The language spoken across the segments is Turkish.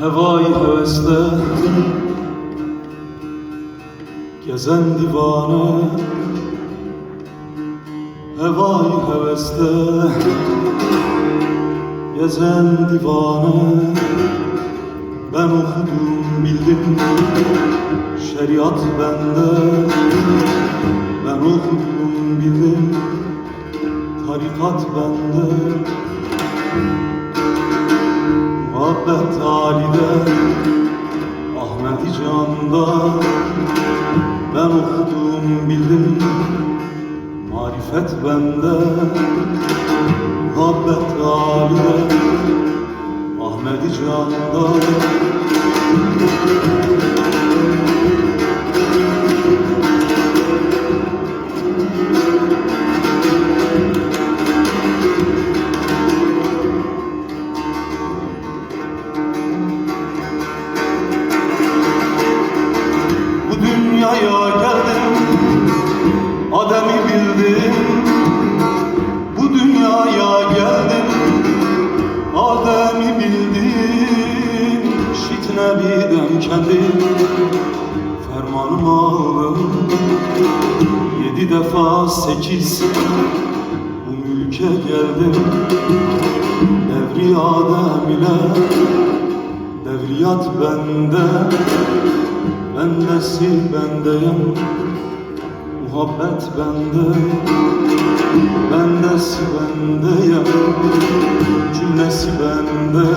Hevai hevesle Gezen divane Hevai hevesle Gezen divane Ben okudum bildim. Şeriat bende. Ben okudum bildim. Tarikat bende Muhabbet halide Ahmet Can'da. Ben okudum bildim Marifet bende. Muhabbet halide Ahmet Can'da defa sekiz Bu mülke geldim. Devri Adem ile Devriyat bende Bendesi bendeyim Muhabbet bende Bendesi bendeyim Cümlesi bende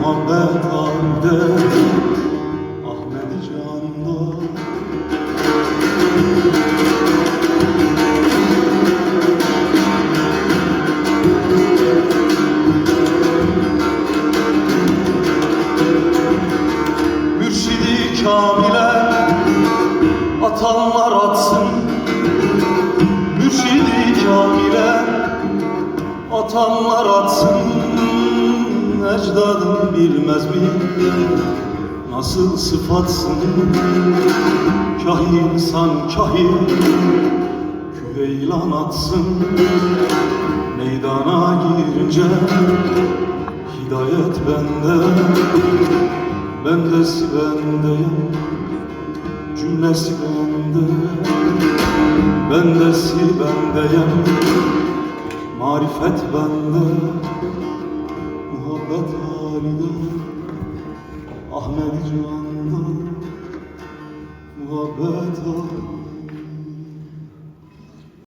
Muhabbet halde Kamil'e atanlar atsın. Mürşidi Kamil'e atanlar atsın. Ecdadım bilmez mi? Nasıl sıfatsın? Kahi insan kahi küheylan atsın. Meydana girince hidayet bende Bendesi bendeyim Cümlesi bende Bendesi bendeyim Marifet bende. Muhabbet halinde Ahmet Can'da Muhabbet halinde